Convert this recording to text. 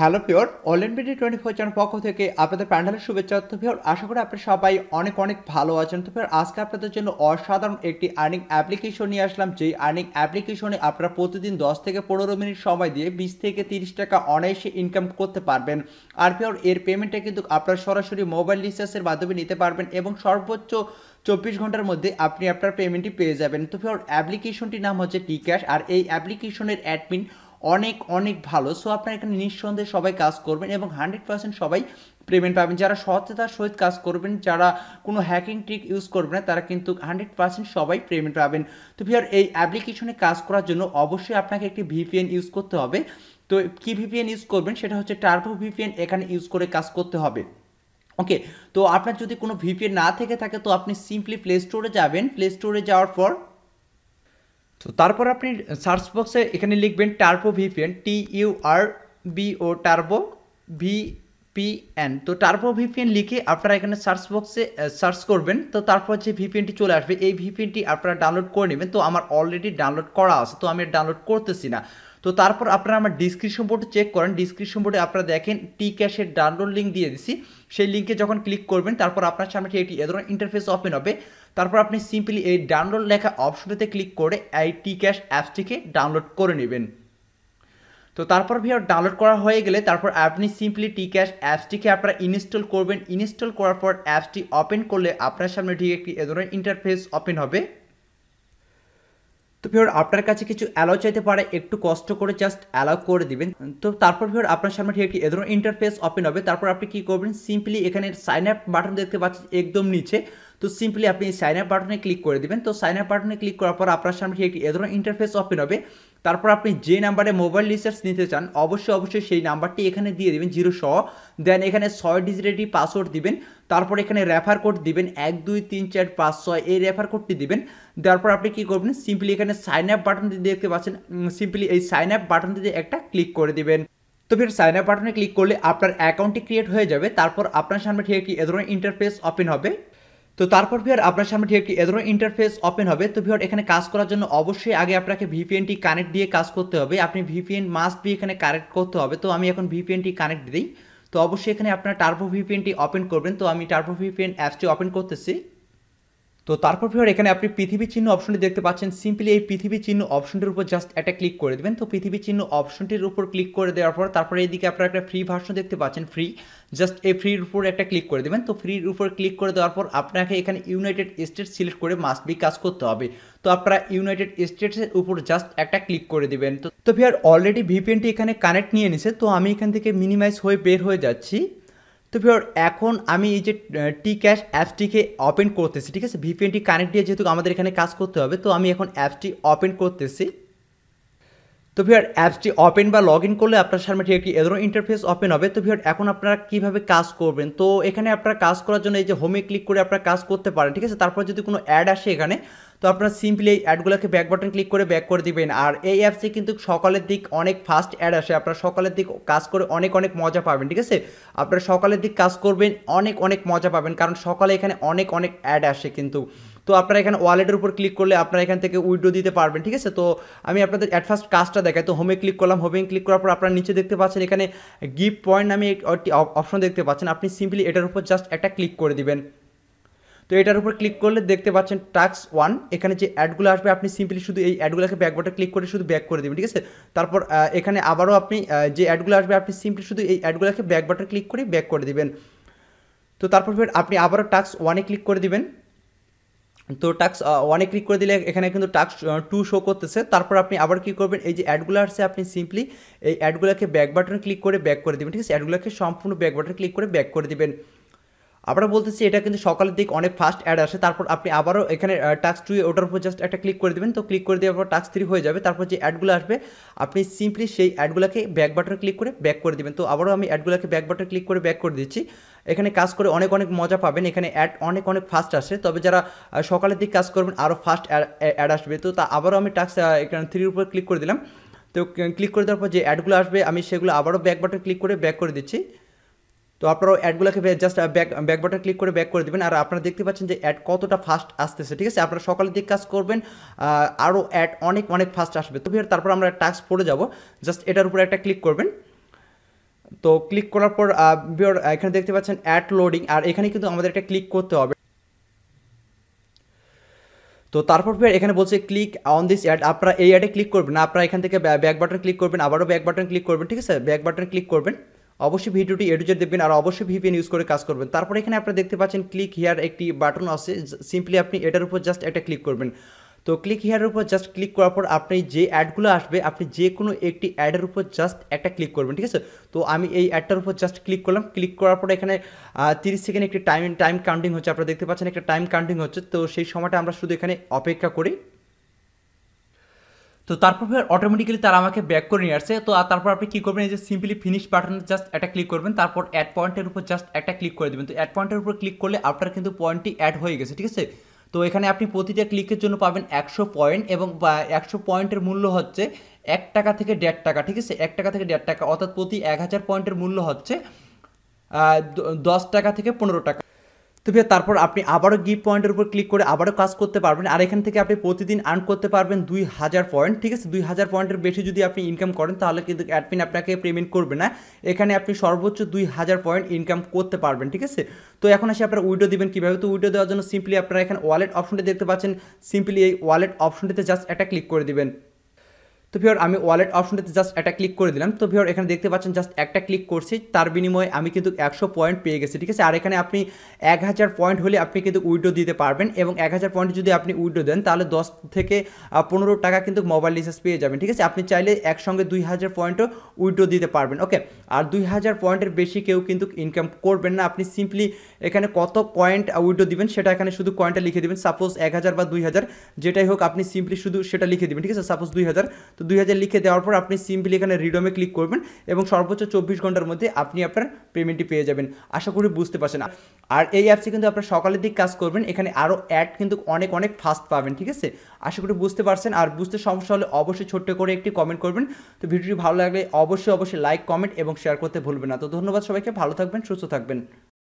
Hello pure BD twenty four channel পক্ষ থেকে আপনাদের প্যান্ডেলের শুভেচ্ছা। তো পিওর আশা করি আপনারা সবাই অনেক অনেক ভালো আছেন। তো পিওর আজকে আপনাদের জন্য অসাধারণ একটি আর্নিং অ্যাপ্লিকেশন নিয়ে আসলাম। যেই আর্নিং অ্যাপ্লিকেশনে আপনারা প্রতিদিন দশ থেকে পনেরো মিনিট সময় দিয়ে বিশ থেকে তিরিশ টাকা অনায়াসে ইনকাম করতে পারবেন। আর পিওর এর পেমেন্টটা কিন্তু আপনারা সরাসরি মোবাইল রিচার্জের মাধ্যমে নিতে পারবেন এবং সর্বোচ্চ চব্বিশ ঘণ্টার মধ্যে আপনি আপনার পেমেন্টটি পেয়ে যাবেন। তো পিওর অ্যাপ্লিকেশনটির নাম হচ্ছে টি ক্যাশ আর এই অ্যাপ্লিকেশনের অ্যাডমিন অনেক অনেক ভালো। সো আপনারা এখানে নিঃসন্দেহে সবাই কাজ করবেন এবং হান্ড্রেড পার্সেন্ট সবাই পেমেন্ট পাবেন। যারা সততার সহিত কাজ করবেন, যারা কোনো হ্যাকিং ট্রিক ইউজ করবে না, তারা কিন্তু হান্ড্রেড পার্সেন্ট সবাই পেমেন্ট পাবেন। তো ভিওর এই অ্যাপ্লিকেশনে কাজ করার জন্য অবশ্যই আপনাকে একটি ভিপিএন ইউজ করতে হবে। তো কী ভিপিএন ইউজ করবেন? সেটা হচ্ছে টার্বো ভিপিএন এখানে ইউজ করে কাজ করতে হবে। ওকে তো আপনার যদি কোনো ভিপিএন না থেকে থাকে, তো আপনি সিম্পলি প্লে স্টোরে যাবেন। প্লে স্টোরে যাওয়ার পর তো তারপর আপনি সার্চ বক্সে এখানে লিখবেন turbo VPN T U R B O turbo V P N তো টার্বো ভিপিএন লিখে আপনারা এখানে সার্চ বক্সে সার্চ করবেন। তো তারপর যে ভিপিএনটি চলে আসবে, এই ভিপিএনটি আপনারা ডাউনলোড করে নেবেন। তো আমার অলরেডি ডাউনলোড করা আছে, তো আমি ডাউনলোড করতেছি না। তো তারপর আপনারা আমার ডিসক্রিপশন বোর্ডে চেক করেন। ডিসক্রিপশন বোর্ডে আপনারা দেখেন টি ক্যাশের ডাউনলোড লিঙ্ক দিয়ে দিছি। সেই লিঙ্কে যখন ক্লিক করবেন, তারপর আপনার সামনে একটি এ ধরনের ইন্টারফেস ওপেন হবে। তারপর আপনি সিম্পলি এই ডাউনলোড লেখা অপশনটিতে ক্লিক করে এই টি ক্যাশ অ্যাপসটিকে ডাউনলোড করে নেবেন। তো তারপর ভিডিও ডাউনলোড করা হয়ে গেলে তারপর আপনি সিম্পলি টি ক্যাশ অ্যাপসটিকে আপনারা ইনস্টল করবেন। ইনস্টল করার পর অ্যাপসটি ওপেন করলে আপনার সামনে ঠিক একটি এ ধরনের ইন্টারফেস ওপেন হবে। তো ভিওর আপনার কাছে কিছু অ্যালাউ চাইতে পারে, একটু কষ্ট করে জাস্ট অ্যালাউ করে দিবেন। তো তারপর ভিওর আপনার সামনে ঠিক একটি এ ধরনের ইন্টারফেস ওপেন হবে। তারপর আপনি কী করবেন? সিম্পলি এখানে সাইন আপ বাটন দেখতে পাচ্ছেন একদম নিচে। তো সিম্পলি আপনি সাইন আপ বাটনে ক্লিক করে দিবেন। তো সাইন আপ বাটনে ক্লিক করার পর আপনার সামনে একটি এ ধরনের ইন্টারফেস ওপেন হবে। তারপর আপনি যে নাম্বারে মোবাইল রিচার্জ নিতে চান, অবশ্যই অবশ্যই সেই নাম্বারটি এখানে দিয়ে দেবেন জিরো সহ। দেন এখানে ছয় ডিজিটেরটি পাসওয়ার্ড দিবেন, তারপর এখানে রেফার কোড দিবেন, এক, দুই, তিন, চার, পাঁচ, ছয়, এই রেফার কোডটি দিবেন। তারপর আপনি কী করবেন সিম্পলি এখানে সাইন আপ বাটনটি দেখতে পাচ্ছেন সিম্পলি এই সাইন আপ বাটনটিতে একটা ক্লিক করে দিবেন। তো ফির সাইন আপ বাটনে ক্লিক করলে আপনার অ্যাকাউন্টটি ক্রিয়েট হয়ে যাবে, তারপর আপনার সামনে ঠিক একটি এ ধরনের ইন্টারফেস ওপেন হবে। তো তারপর ভিওর আপনার সামনে ঠিক এ ধরনের ইন্টারফেস ওপেন হবে। তো ভিওর এখানে কাজ করার জন্য অবশ্যই আগে আপনাকে ভিপিএনটি কানেক্ট দিয়ে কাজ করতে হবে। আপনি ভিপিএন মাস্ট বি এখানে কানেক্ট করতে হবে। তো আমি এখন ভিপিএনটি কানেক্ট দিই। তো অবশ্যই এখানে আপনার টার্বো ভিপিএনটি ওপেন করবেন। তো আমি টার্বো ভিপিএন অ্যাপসটি ওপেন করতেছি। তো তারপর ভিওর এখানে আপনি পৃথিবী চিহ্ন অপশনটি দেখতে পাচ্ছেন। সিম্পলি এই পৃথিবী চিহ্ন অপশনটির উপর জাস্ট একটা ক্লিক করে দেবেন। তো পৃথিবী চিহ্ন অপশনটির উপর ক্লিক করে দেওয়ার পর তারপরে এইদিকে আপনারা একটা ফ্রি ভার্সন দেখতে পাচ্ছেন ফ্রি জাস্ট এই ফ্রির উপর একটা ক্লিক করে দেবেন। তো ফ্রির উপর ক্লিক করে দেওয়ার পর আপনাকে এখানে ইউনাইটেড স্টেটস সিলেক্ট করে মাস্ট বি কাজ করতে হবে। তো আপনারা ইউনাইটেড স্টেটসের উপর জাস্ট একটা ক্লিক করে দিবেন। তো তো ভিয়ার অলরেডি ভিপিএনটি এখানে কানেক্ট নিয়ে নিছে। তো আমি এখান থেকে মিনিমাইজ হয়ে বের হয়ে যাচ্ছি। তো ভিওর এখন আমি এই যে টি ক্যাশ অ্যাপসটিকে ওপেন করতেছি, ঠিক আছে? ভিপিএনটি কানেক্ট দিয়ে যেহেতু আমাদের এখানে কাজ করতে হবে, তো আমি এখন অ্যাপসটি ওপেন করতেছি। তো ভিওর অ্যাপসটি ওপেন বা লগ ইন করলে আপনার সামনে ঠিক একটি এ ধরনের ইন্টারফেস ওপেন হবে। তো ভিওর এখন আপনারা কীভাবে কাজ করবেন? তো এখানে আপনারা কাজ করার জন্য এই যে হোমে ক্লিক করে আপনারা কাজ করতে পারেন, ঠিক আছে? তারপর যদি কোনো অ্যাড আসে এখানে, তো আপনারা সিম্পলি এই অ্যাডগুলোকে ব্যাক বাটন ক্লিক করে ব্যাক করে দিবেন। আর এই অ্যাপসে কিন্তু সকালের দিক অনেক ফাস্ট অ্যাড আসে। আপনারা সকালের দিক কাজ করে অনেক অনেক মজা পাবেন, ঠিক আছে? আপনারা সকালের দিক কাজ করবেন, অনেক অনেক মজা পাবেন। কারণ সকালে এখানে অনেক অনেক অ্যাড আসে কিন্তু। তো আপনারা এখানে ওয়ালেটের উপর ক্লিক করলে আপনারা এখান থেকে উইড্রো দিতে পারবেন, ঠিক আছে? তো আমি আপনাদের অ্যাট ফার্স্ট কাজটা দেখাই। তো হোমে ক্লিক করলাম হোমে ক্লিক করার পর আপনারা নিচে দেখতে পাচ্ছেন, এখানে গিফট পয়েন্ট নামে একটি অপশন দেখতে পাচ্ছেন। আপনি সিম্পলি এটার উপর জাস্ট একটা ক্লিক করে দিবেন। তো এটার উপর ক্লিক করলে দেখতে পাচ্ছেন টাক্স ওয়ান এখানে যে অ্যাডগুলো আসবে, আপনি সিম্পলি শুধু এই অ্যাডগুলোকে ব্যাক বাটন ক্লিক করে শুধু ব্যাক করে দেবেন, ঠিক আছে? তারপর এখানে আবারও আপনি যে অ্যাডগুলো আসবে, আপনি সিম্পলি শুধু এই অ্যাডগুলোকে ব্যাক বাটন ক্লিক করে ব্যাক করে দিবেন। তো তারপর আপনি আবারও টাক্স ওয়ানে ক্লিক করে দিবেন। তো টাক্স ওয়ানে ক্লিক করে দিলে এখানে কিন্তু টাক্স টু শো করতেছে। তারপর আপনি আবার কী করবেন? এই যে অ্যাডগুলো আসছে, আপনি সিম্পলি এই অ্যাডগুলোকে ব্যাক বাটনে ক্লিক করে ব্যাক করে দেবেন। ঠিক আছে? অ্যাডগুলোকে সম্পূর্ণ ব্যাক বাটনে ক্লিক করে ব্যাক করে দেবেন। আমরা বলতেছি, এটা কিন্তু সকালের দিক অনেক ফাস্ট অ্যাড আসে। তারপর আপনি আবারও এখানে টাক্স টু ওটার উপর জাস্ট একটা ক্লিক করে দেবেন। তো ক্লিক করে দেওয়ার পর টাক্স থ্রি হয়ে যাবে। তারপর যে অ্যাডগুলো আসবে, আপনি সিম্পলি সেই অ্যাডগুলোকে ব্যাক বাটনে ক্লিক করে ব্যাক করে দেবেন। তো আবারও আমি অ্যাডগুলোকে ব্যাক বাটনে ক্লিক করে ব্যাক করে দিচ্ছি। এখানে কাজ করে অনেক অনেক মজা পাবেন। এখানে অ্যাড অনেক অনেক ফাস্ট আসে। তবে যারা সকালের দিক কাজ করবেন আরও ফাস্ট অ্যাড আসবে। তো তা আবারও আমি টাক্স এখানে থ্রির উপর ক্লিক করে দিলাম। তো ক্লিক করে দেওয়ার পর যে অ্যাডগুলো আসবে, আমি সেগুলো আবারও ব্যাক বাটনে ক্লিক করে ব্যাক করে দিচ্ছি। তো আপনারাও অ্যাডগুলোকে just back back button click করে ব্যাক করে দেবেন। আর আপনারা দেখতে পাচ্ছেন যে অ্যাড কতটা ফাস্ট আসতেছে ঠিক আছে? আপনারা সকালের দিক কাজ করবেন আরও অ্যাড অনেক অনেক ফাস্ট আসবে। তো তারপর আমরা টাস্ক পড়ে যাব। জাস্ট এটার উপরে একটা ক্লিক করবেন। তো ক্লিক করার পর আহ, এখানে দেখতে পাচ্ছেন অ্যাড লোডিং আর এখানে কিন্তু আমাদের একটা ক্লিক করতে হবে। তো তারপর ফের এখানে বলছে ক্লিক অন দিস অ্যাড আপনারা এই অ্যাডে ক্লিক করবেন আপনারা এখান থেকে ব্যাক বাটন ক্লিক করবেন আবারও ব্যাক বাটন ক্লিক করবেন ঠিক আছে? ব্যাক বাটন ক্লিক করবেন। অবশ্যই ভিডিওটি এডুজের দেখবেন আর অবশ্যই ভিপিএন ইউজ করে কাজ করবেন। তারপর এখানে আপনারা দেখতে পাচ্ছেন ক্লিক হিয়ার একটি বাটন আছে। সিম্পলি আপনি এটার উপর জাস্ট একটা ক্লিক করবেন। তো ক্লিক হিয়ারের উপর জাস্ট ক্লিক করার পর আপনি যে অ্যাডগুলো আসবে, আপনি যে কোনো একটি অ্যাডের উপর জাস্ট একটা ক্লিক করবেন, ঠিক আছে? তো আমি এই অ্যাডটার উপর জাস্ট ক্লিক করলাম। ক্লিক করার পর এখানে তিরিশ সেকেন্ড একটি টাইম টাইম কাউন্টিং হচ্ছে। আপনারা দেখতে পাচ্ছেন একটা টাইম কাউন্টিং হচ্ছে। তো সেই সময়টা আমরা শুধু এখানে অপেক্ষা করি। তো তারপর ফের অটোমেটিক্যালি তারা আমাকে ব্যাক করে নিয়ে আসছে। তো তারপর আপনি কী করবেন, এই যে সিম্পলি ফিনিশ বাটনে জাস্ট একটা ক্লিক করবেন, তারপর অ্যাড পয়েন্টের উপর জাস্ট একটা ক্লিক করে দেবেন। তো অ্যাড পয়েন্টের উপর ক্লিক করলে আপনার কিন্তু পয়েন্টটি অ্যাড হয়ে গেছে, ঠিক আছে? তো এখানে আপনি প্রতিটা ক্লিকের জন্য পাবেন একশো পয়েন্ট এবং একশো পয়েন্টের মূল্য হচ্ছে এক টাকা থেকে দেড় টাকা, ঠিক আছে? এক টাকা থেকে দেড় টাকা, অর্থাৎ প্রতি এক হাজার পয়েন্টের মূল্য হচ্ছে দশ টাকা থেকে পনেরো টাকা। তো ভাইয়া, তারপর আপনি আবারও গিফট পয়েন্টের উপর ক্লিক করে আবারও কাজ করতে পারবেন। আর এখান থেকে আপনি প্রতিদিন আর্ন করতে পারবেন দুই হাজার পয়েন্ট ঠিক আছে? দুই হাজার পয়েন্টের বেশি যদি আপনি ইনকাম করেন, তাহলে কিন্তু অ্যাডমিন আপনাকে পেমেন্ট করবে না। এখানে আপনি সর্বোচ্চ দুই হাজার পয়েন্ট ইনকাম করতে পারবেন, ঠিক আছে? তো এখন আসি আপনার উইডো দিবেন কীভাবে? তো উইডো দেওয়ার জন্য সিম্পলি আপনারা এখানে ওয়ালেট অপশনটি দেখতে পাচ্ছেন। সিম্পলি এই ওয়ালেট অপশনটিতে জাস্ট একটা ক্লিক করে দিবেন। ভিওর আমি ওয়ালেট অপশনটাতে জাস্ট একটা ক্লিক করে দিলাম। তো ভিওর এখানে দেখতে পাচ্ছেন জাস্ট একটা ক্লিক করছি। তার বিনিময়ে আমি কিন্তু একশো পয়েন্ট পেয়ে গেছি, ঠিক আছে? আর এখানে আপনি এক হাজার পয়েন্ট হলে আপনি কিন্তু উইডো দিতে পারবেন এবং এক হাজার পয়েন্ট যদি আপনি উইডো দেন, তাহলে দশ থেকে পনেরো টাকা কিন্তু মোবাইল রিচার্জ পেয়ে যাবেন, ঠিক আছে? আপনি চাইলে একসঙ্গে দুই হাজার পয়েন্টও উইডো দিতে পারবেন ওকে আর দুই হাজার পয়েন্টের বেশি কেউ কিন্তু ইনকাম করবেন না। আপনি সিম্পলি এখানে কত পয়েন্ট উইডো দিবেন, সেটা এখানে শুধু পয়েন্টটা লিখে দিবেন। সাপোজ এক হাজার বা দুই হাজার, যেটাই হোক, আপনি সিম্পলি শুধু সেটা লিখে দিবেন, ঠিক আছে? সাপোজ দুই হাজার, তো দুই হাজার লিখে দেওয়ার পর আপনি সিম্পলি এখানে রিডমে ক্লিক করবেন এবং সর্বোচ্চ চব্বিশ ঘণ্টার মধ্যে আপনি আপনার পেমেন্টটি পেয়ে যাবেন। আশা করি বুঝতে পারছেন। আর এই অ্যাপসে কিন্তু আপনার সকালের দিক কাজ করবেন, এখানে আরও অ্যাড কিন্তু অনেক অনেক ফাস্ট পাবেন, ঠিক আছে? আশা করি বুঝতে পারছেন। আর বুঝতে সমস্যা হলে অবশ্যই ছোট্ট করে একটি কমেন্ট করবেন। তো ভিডিওটি ভালো লাগলে অবশ্যই অবশ্যই লাইক কমেন্ট এবং শেয়ার করতে ভুলবেন না। তো ধন্যবাদ সবাইকে। ভালো থাকবেন, সুস্থ থাকবেন।